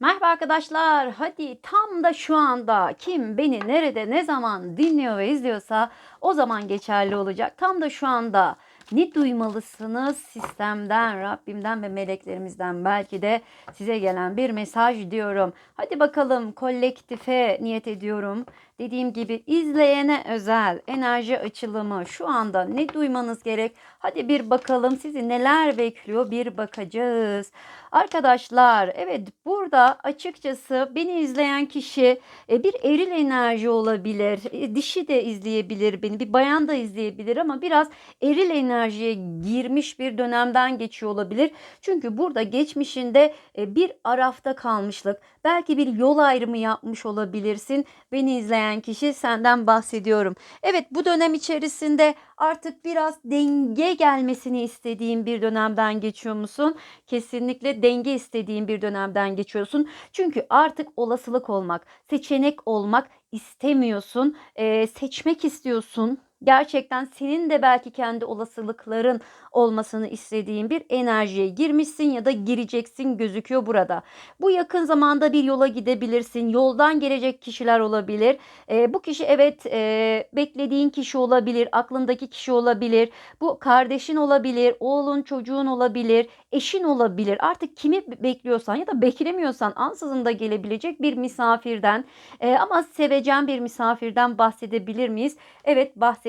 Merhaba arkadaşlar. Hadi tam da şu anda kim beni nerede ne zaman dinliyor ve izliyorsa o zaman geçerli olacak. Tam da şu anda ne duymalısınız sistemden, Rabbimden ve meleklerimizden belki de size gelen bir mesaj diyorum. Hadi bakalım kolektife niyet ediyorum. Dediğim gibi izleyene özel enerji açılımı şu anda ne duymanız gerek? Hadi bir bakalım sizi neler bekliyor bir bakacağız. Arkadaşlar evet burada açıkçası beni izleyen kişi e, bir eril enerji olabilir. E, Dişi de izleyebilir beni. Bir bayan da izleyebilir ama biraz eril enerjiye girmiş bir dönemden geçiyor olabilir. Çünkü burada geçmişinde e, bir arafta kalmışlık. Belki bir yol ayrımı yapmış olabilirsin. Beni izleyen kişi senden bahsediyorum. Evet bu dönem içerisinde artık biraz denge gelmesini istediğin bir dönemden geçiyor musun? Kesinlikle denge istediğin bir dönemden geçiyorsun. Çünkü artık olasılık olmak, seçenek olmak istemiyorsun. Ee, seçmek istiyorsun. Gerçekten senin de belki kendi olasılıkların olmasını istediğin bir enerjiye girmişsin ya da gireceksin gözüküyor burada. Bu yakın zamanda bir yola gidebilirsin. Yoldan gelecek kişiler olabilir. Ee, bu kişi evet e, beklediğin kişi olabilir, aklındaki kişi olabilir. Bu kardeşin olabilir, oğlun, çocuğun olabilir, eşin olabilir. Artık kimi bekliyorsan ya da beklemiyorsan ansızın da gelebilecek bir misafirden e, ama sevecen bir misafirden bahsedebilir miyiz? Evet bahsedebiliriz.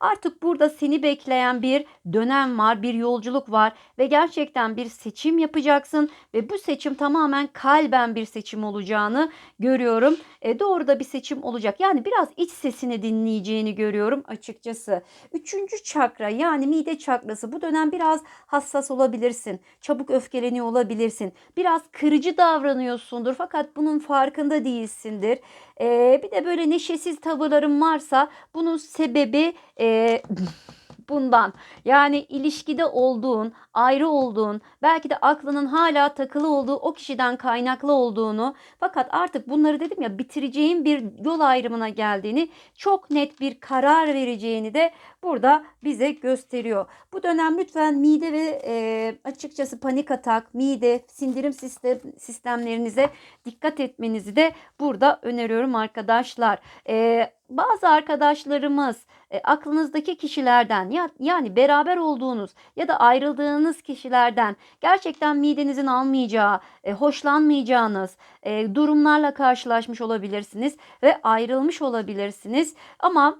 Artık burada seni bekleyen bir dönem var, bir yolculuk var ve gerçekten bir seçim yapacaksın ve bu seçim tamamen kalben bir seçim olacağını görüyorum. E, doğru da bir seçim olacak. Yani biraz iç sesini dinleyeceğini görüyorum açıkçası. Üçüncü çakra yani mide çakrası bu dönem biraz hassas olabilirsin. Çabuk öfkeleniyor olabilirsin. Biraz kırıcı davranıyorsundur fakat bunun farkında değilsindir. E, bir de böyle neşesiz tavırların varsa bunun sebebi e, bundan. Yani ilişkide olduğun, ayrı olduğun, belki de aklının hala takılı olduğu o kişiden kaynaklı olduğunu fakat artık bunları dedim ya bitireceğin bir yol ayrımına geldiğini, çok net bir karar vereceğini de burada bize gösteriyor. Bu dönem lütfen mide ve e, açıkçası panik atak, mide, sindirim sistem, sistemlerinize dikkat etmenizi de burada öneriyorum arkadaşlar. E, bazı arkadaşlarımız e, aklınızdaki kişilerden ya, yani beraber olduğunuz ya da ayrıldığınız kişilerden gerçekten midenizin almayacağı, e, hoşlanmayacağınız e, durumlarla karşılaşmış olabilirsiniz ve ayrılmış olabilirsiniz. Ama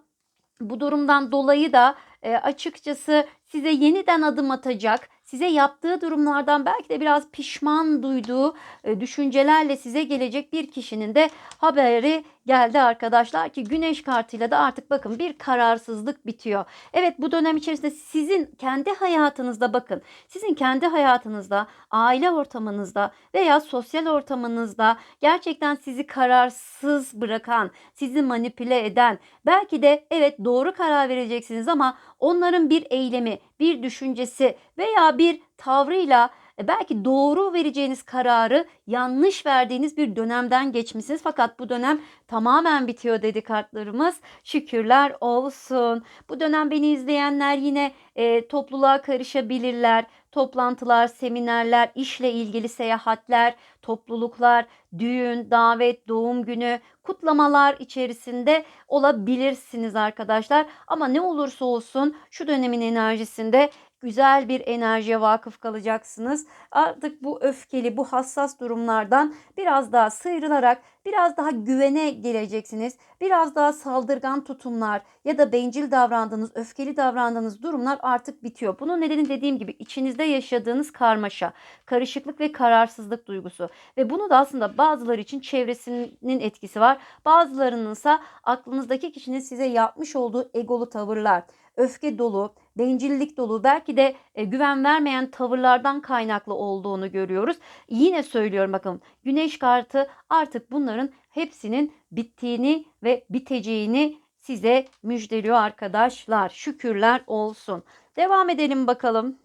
bu durumdan dolayı da e, açıkçası size yeniden adım atacak, size yaptığı durumlardan belki de biraz pişman duyduğu e, düşüncelerle size gelecek bir kişinin de haberi geldi arkadaşlar ki güneş kartıyla da artık bakın bir kararsızlık bitiyor. Evet bu dönem içerisinde sizin kendi hayatınızda bakın sizin kendi hayatınızda aile ortamınızda veya sosyal ortamınızda gerçekten sizi kararsız bırakan sizi manipüle eden belki de evet doğru karar vereceksiniz ama onların bir eylemi bir düşüncesi veya bir tavrıyla e, belki doğru vereceğiniz kararı yanlış verdiğiniz bir dönemden geçmişsiniz. Fakat bu dönem tamamen bitiyor dedi kartlarımız. Şükürler olsun. Bu dönem beni izleyenler yine e, topluluğa karışabilirler. Toplantılar, seminerler, işle ilgili seyahatler, topluluklar, düğün, davet, doğum günü, kutlamalar içerisinde olabilirsiniz arkadaşlar. Ama ne olursa olsun şu dönemin enerjisinde güzel bir enerjiye vakıf kalacaksınız. Artık bu öfkeli, bu hassas durumlardan biraz daha sıyrılarak biraz daha güvene geleceksiniz. Biraz daha saldırgan tutumlar ya da bencil davrandığınız, öfkeli davrandığınız durumlar artık bitiyor. Bunun nedeni dediğim gibi içinizde yaşadığınız karmaşa, karışıklık ve kararsızlık duygusu ve bunu da aslında bazıları için çevresinin etkisi var. Bazılarının ise aklınızdaki kişinin size yapmış olduğu egolu tavırlar, öfke dolu, bencillik dolu, belki de e, güven vermeyen tavırlardan kaynaklı olduğunu görüyoruz. Yine söylüyorum bakın güneş kartı artık bunların hepsinin bittiğini ve biteceğini size müjdeliyor arkadaşlar. Şükürler olsun. Devam edelim bakalım.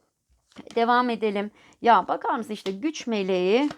Devam edelim. Ya bakar mısın işte güç meleği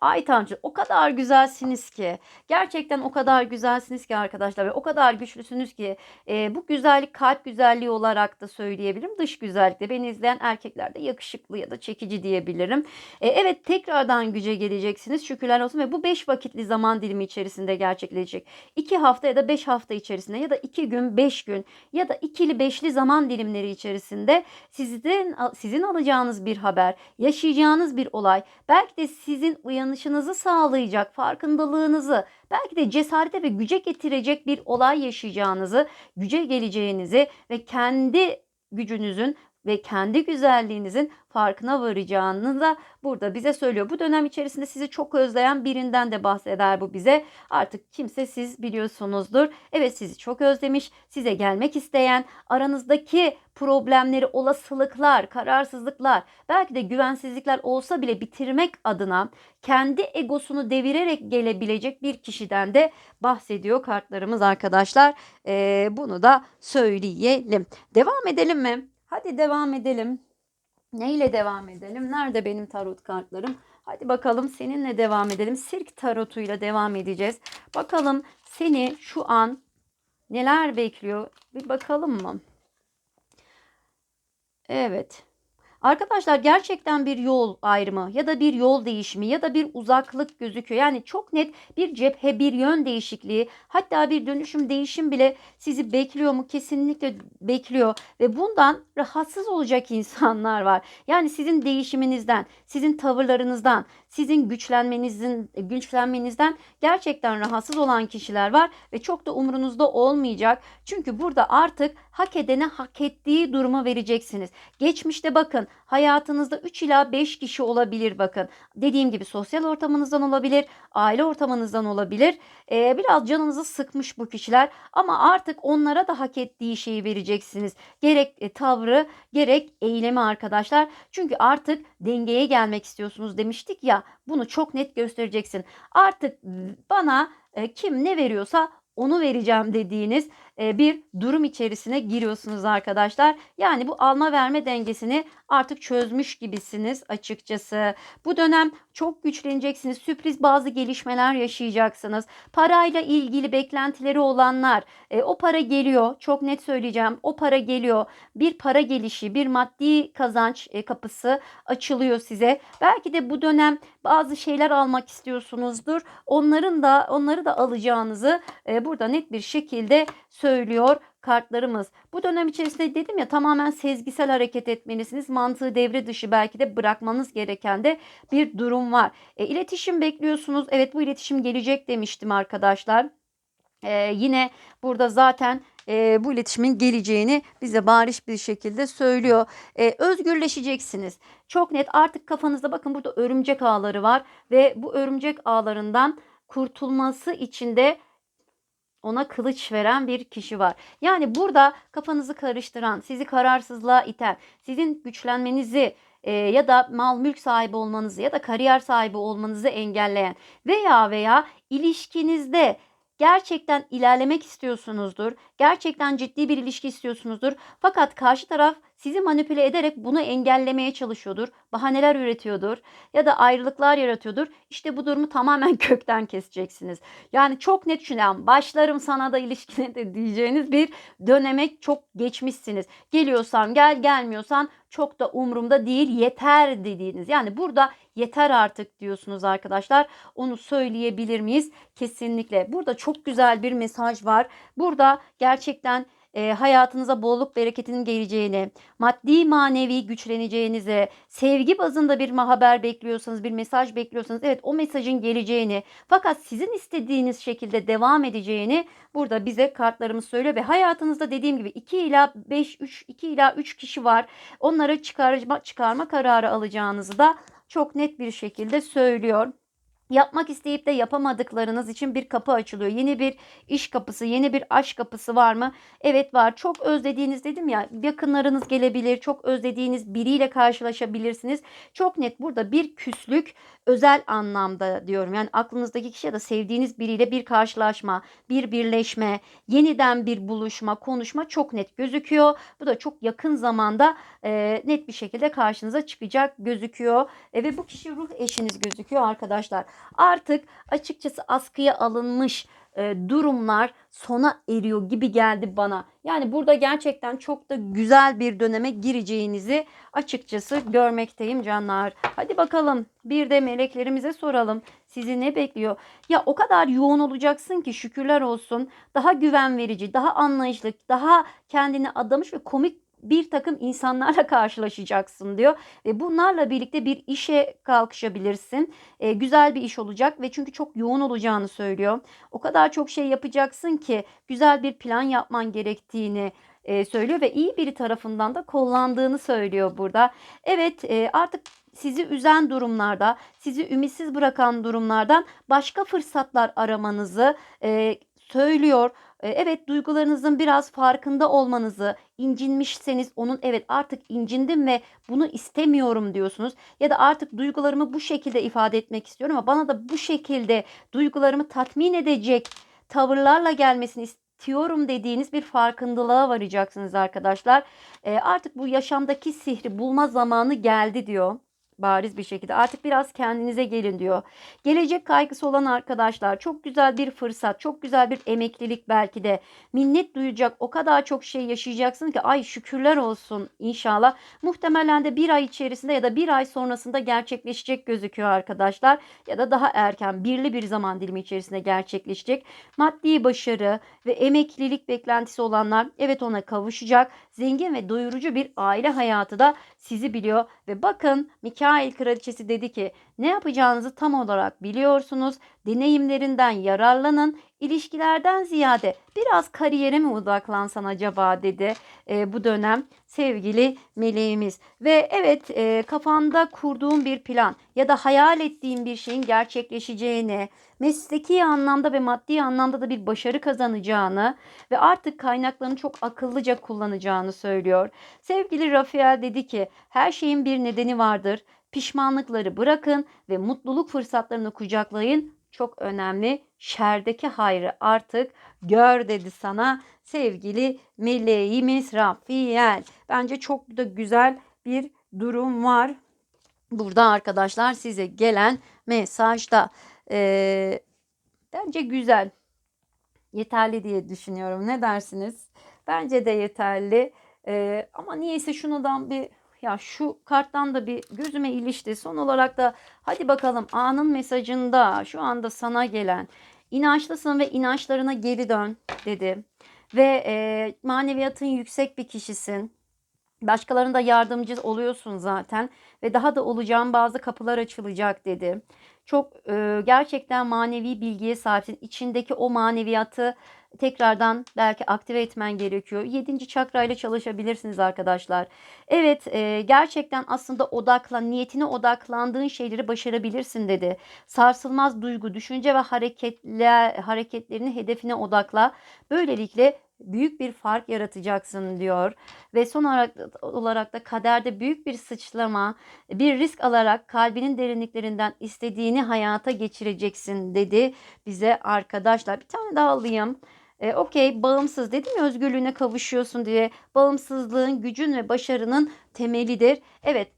Ay Tanrı o kadar güzelsiniz ki. Gerçekten o kadar güzelsiniz ki arkadaşlar ve o kadar güçlüsünüz ki e, bu güzellik kalp güzelliği olarak da söyleyebilirim. Dış güzellikte beni izleyen erkeklerde yakışıklı ya da çekici diyebilirim. E, evet tekrardan güce geleceksiniz. Şükürler olsun ve bu 5 vakitli zaman dilimi içerisinde gerçekleşecek. 2 hafta ya da 5 hafta içerisinde ya da 2 gün 5 gün ya da ikili beşli zaman dilimleri içerisinde sizin sizin alacağınız bir haber, yaşayacağınız bir olay, belki de sizin uyanışınızı sağlayacak, farkındalığınızı, belki de cesarete ve güce getirecek bir olay yaşayacağınızı, güce geleceğinizi ve kendi gücünüzün ve kendi güzelliğinizin farkına varacağını da burada bize söylüyor. Bu dönem içerisinde sizi çok özleyen birinden de bahseder bu bize. Artık kimse siz biliyorsunuzdur. Evet sizi çok özlemiş, size gelmek isteyen, aranızdaki problemleri, olasılıklar, kararsızlıklar, belki de güvensizlikler olsa bile bitirmek adına kendi egosunu devirerek gelebilecek bir kişiden de bahsediyor kartlarımız arkadaşlar. Ee, bunu da söyleyelim. Devam edelim mi? Hadi devam edelim. Neyle devam edelim? Nerede benim tarot kartlarım? Hadi bakalım seninle devam edelim. Sirk tarotuyla devam edeceğiz. Bakalım seni şu an neler bekliyor? Bir bakalım mı? Evet. Arkadaşlar gerçekten bir yol ayrımı ya da bir yol değişimi ya da bir uzaklık gözüküyor. Yani çok net bir cephe, bir yön değişikliği, hatta bir dönüşüm, değişim bile sizi bekliyor mu? Kesinlikle bekliyor ve bundan rahatsız olacak insanlar var. Yani sizin değişiminizden, sizin tavırlarınızdan, sizin güçlenmenizin güçlenmenizden gerçekten rahatsız olan kişiler var ve çok da umurunuzda olmayacak. Çünkü burada artık hak edene hak ettiği durumu vereceksiniz. Geçmişte bakın hayatınızda 3 ila 5 kişi olabilir bakın. Dediğim gibi sosyal ortamınızdan olabilir, aile ortamınızdan olabilir. Ee, biraz canınızı sıkmış bu kişiler ama artık onlara da hak ettiği şeyi vereceksiniz. Gerek e, tavrı gerek eylemi arkadaşlar. Çünkü artık dengeye gelmek istiyorsunuz demiştik ya bunu çok net göstereceksin. Artık bana e, kim ne veriyorsa onu vereceğim dediğiniz bir durum içerisine giriyorsunuz arkadaşlar. Yani bu alma verme dengesini artık çözmüş gibisiniz açıkçası. Bu dönem çok güçleneceksiniz. Sürpriz bazı gelişmeler yaşayacaksınız. Parayla ilgili beklentileri olanlar e, o para geliyor. Çok net söyleyeceğim. O para geliyor. Bir para gelişi, bir maddi kazanç e, kapısı açılıyor size. Belki de bu dönem bazı şeyler almak istiyorsunuzdur. Onların da onları da alacağınızı e, burada net bir şekilde söylüyor kartlarımız. Bu dönem içerisinde dedim ya tamamen sezgisel hareket etmelisiniz. Mantığı devre dışı belki de bırakmanız gereken de bir durum var. E, iletişim bekliyorsunuz. Evet bu iletişim gelecek demiştim arkadaşlar. E, yine burada zaten e, bu iletişimin geleceğini bize bariz bir şekilde söylüyor. E, özgürleşeceksiniz. Çok net artık kafanızda bakın burada örümcek ağları var ve bu örümcek ağlarından kurtulması için de ona kılıç veren bir kişi var. Yani burada kafanızı karıştıran, sizi kararsızlığa iten, sizin güçlenmenizi e, ya da mal mülk sahibi olmanızı ya da kariyer sahibi olmanızı engelleyen veya veya ilişkinizde gerçekten ilerlemek istiyorsunuzdur. Gerçekten ciddi bir ilişki istiyorsunuzdur. Fakat karşı taraf sizi manipüle ederek bunu engellemeye çalışıyordur. Bahaneler üretiyordur ya da ayrılıklar yaratıyordur. İşte bu durumu tamamen kökten keseceksiniz. Yani çok net düşünen başlarım sana da ilişkine de diyeceğiniz bir döneme çok geçmişsiniz. Geliyorsan gel gelmiyorsan çok da umurumda değil yeter dediğiniz. Yani burada yeter artık diyorsunuz arkadaşlar. Onu söyleyebilir miyiz? Kesinlikle. Burada çok güzel bir mesaj var. Burada gerçekten e, hayatınıza bolluk bereketinin geleceğini, maddi manevi güçleneceğinize, sevgi bazında bir haber bekliyorsanız, bir mesaj bekliyorsanız evet o mesajın geleceğini fakat sizin istediğiniz şekilde devam edeceğini burada bize kartlarımız söylüyor ve hayatınızda dediğim gibi 2 ila 5 3 2 ila 3 kişi var. Onları çıkarma çıkarma kararı alacağınızı da çok net bir şekilde söylüyor. Yapmak isteyip de yapamadıklarınız için bir kapı açılıyor. Yeni bir iş kapısı, yeni bir aşk kapısı var mı? Evet var. Çok özlediğiniz dedim ya yakınlarınız gelebilir. Çok özlediğiniz biriyle karşılaşabilirsiniz. Çok net burada bir küslük özel anlamda diyorum. Yani aklınızdaki kişi ya da sevdiğiniz biriyle bir karşılaşma, bir birleşme, yeniden bir buluşma, konuşma çok net gözüküyor. Bu da çok yakın zamanda e, net bir şekilde karşınıza çıkacak gözüküyor. E, ve bu kişi ruh eşiniz gözüküyor arkadaşlar. Artık açıkçası askıya alınmış e, durumlar sona eriyor gibi geldi bana. Yani burada gerçekten çok da güzel bir döneme gireceğinizi açıkçası görmekteyim canlar. Hadi bakalım bir de meleklerimize soralım. Sizi ne bekliyor? Ya o kadar yoğun olacaksın ki şükürler olsun. Daha güven verici, daha anlayışlı, daha kendini adamış ve komik bir takım insanlarla karşılaşacaksın diyor. Ve bunlarla birlikte bir işe kalkışabilirsin. E, güzel bir iş olacak ve çünkü çok yoğun olacağını söylüyor. O kadar çok şey yapacaksın ki güzel bir plan yapman gerektiğini e, söylüyor ve iyi biri tarafından da kullandığını söylüyor burada. Evet e, artık sizi üzen durumlarda, sizi ümitsiz bırakan durumlardan başka fırsatlar aramanızı e, söylüyor. E, evet duygularınızın biraz farkında olmanızı, incinmişseniz onun evet artık incindim ve bunu istemiyorum diyorsunuz. Ya da artık duygularımı bu şekilde ifade etmek istiyorum ama bana da bu şekilde duygularımı tatmin edecek tavırlarla gelmesini istiyorum dediğiniz bir farkındalığa varacaksınız arkadaşlar. E, artık bu yaşamdaki sihri bulma zamanı geldi diyor bariz bir şekilde. Artık biraz kendinize gelin diyor. Gelecek kaygısı olan arkadaşlar çok güzel bir fırsat, çok güzel bir emeklilik belki de. Minnet duyacak o kadar çok şey yaşayacaksın ki ay şükürler olsun inşallah. Muhtemelen de bir ay içerisinde ya da bir ay sonrasında gerçekleşecek gözüküyor arkadaşlar. Ya da daha erken birli bir zaman dilimi içerisinde gerçekleşecek. Maddi başarı ve emeklilik beklentisi olanlar evet ona kavuşacak. Zengin ve doyurucu bir aile hayatı da sizi biliyor ve bakın Mikail kraliçesi dedi ki ne yapacağınızı tam olarak biliyorsunuz. Deneyimlerinden yararlanın. İlişkilerden ziyade biraz kariyere mi odaklansan acaba dedi e, bu dönem sevgili meleğimiz. Ve evet e, kafanda kurduğun bir plan ya da hayal ettiğin bir şeyin gerçekleşeceğini, mesleki anlamda ve maddi anlamda da bir başarı kazanacağını ve artık kaynaklarını çok akıllıca kullanacağını söylüyor. Sevgili Rafael dedi ki her şeyin bir nedeni vardır. Pişmanlıkları bırakın ve mutluluk fırsatlarını kucaklayın. Çok önemli. Şerdeki hayrı artık gör dedi sana sevgili meleğimiz Rafiel. Bence çok da güzel bir durum var. Burada arkadaşlar size gelen mesajda. Ee, bence güzel. Yeterli diye düşünüyorum. Ne dersiniz? Bence de yeterli. Ee, ama niyeyse şunadan bir ya şu karttan da bir gözüme ilişti. Son olarak da hadi bakalım anın mesajında şu anda sana gelen inançlısın ve inançlarına geri dön dedi. Ve e, maneviyatın yüksek bir kişisin. Başkalarına da yardımcı oluyorsun zaten ve daha da olacağın bazı kapılar açılacak dedi. Çok e, gerçekten manevi bilgiye sahipsin. İçindeki o maneviyatı tekrardan belki aktive etmen gerekiyor. 7. çakra ile çalışabilirsiniz arkadaşlar. Evet e, gerçekten aslında odaklan, niyetine odaklandığın şeyleri başarabilirsin dedi. Sarsılmaz duygu, düşünce ve hareketler, hareketlerini hedefine odakla. Böylelikle büyük bir fark yaratacaksın diyor. Ve son olarak, da kaderde büyük bir sıçrama, bir risk alarak kalbinin derinliklerinden istediğini hayata geçireceksin dedi bize arkadaşlar. Bir tane daha alayım. E, Okey bağımsız dedim ya özgürlüğüne kavuşuyorsun diye. Bağımsızlığın, gücün ve başarının temelidir. Evet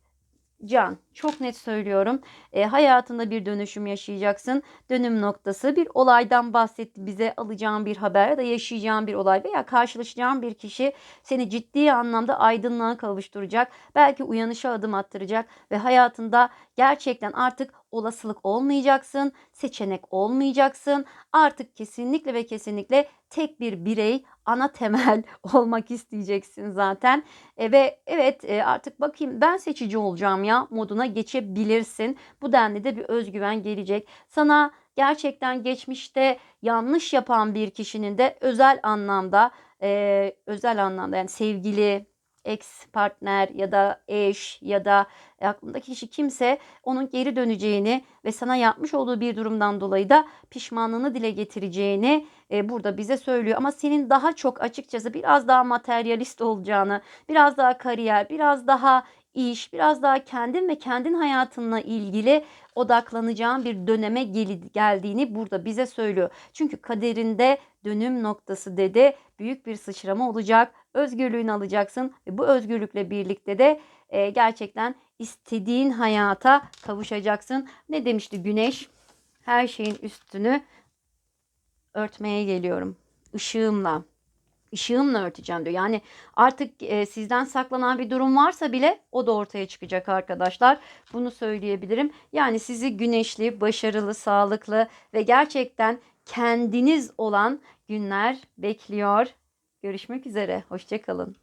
Can çok net söylüyorum. E, hayatında bir dönüşüm yaşayacaksın. Dönüm noktası bir olaydan bahsetti bize alacağın bir haber ya da yaşayacağın bir olay veya karşılaşacağın bir kişi seni ciddi anlamda aydınlığa kavuşturacak. Belki uyanışa adım attıracak ve hayatında gerçekten artık olasılık olmayacaksın, seçenek olmayacaksın. Artık kesinlikle ve kesinlikle tek bir birey ana temel olmak isteyeceksin zaten. E, ve evet e, artık bakayım ben seçici olacağım ya moduna geçebilirsin. Bu denli de bir özgüven gelecek. Sana gerçekten geçmişte yanlış yapan bir kişinin de özel anlamda e, özel anlamda yani sevgili ex partner ya da eş ya da aklındaki kişi kimse onun geri döneceğini ve sana yapmış olduğu bir durumdan dolayı da pişmanlığını dile getireceğini e, burada bize söylüyor. Ama senin daha çok açıkçası biraz daha materyalist olacağını, biraz daha kariyer, biraz daha iş, biraz daha kendin ve kendin hayatınla ilgili odaklanacağın bir döneme gel- geldiğini burada bize söylüyor. Çünkü kaderinde dönüm noktası dedi büyük bir sıçrama olacak. Özgürlüğünü alacaksın ve bu özgürlükle birlikte de e, gerçekten istediğin hayata kavuşacaksın. Ne demişti Güneş? Her şeyin üstünü örtmeye geliyorum. Işığımla. Işığımla örteceğim diyor. Yani artık e, sizden saklanan bir durum varsa bile o da ortaya çıkacak arkadaşlar. Bunu söyleyebilirim. Yani sizi güneşli, başarılı, sağlıklı ve gerçekten kendiniz olan günler bekliyor. Görüşmek üzere. Hoşçakalın.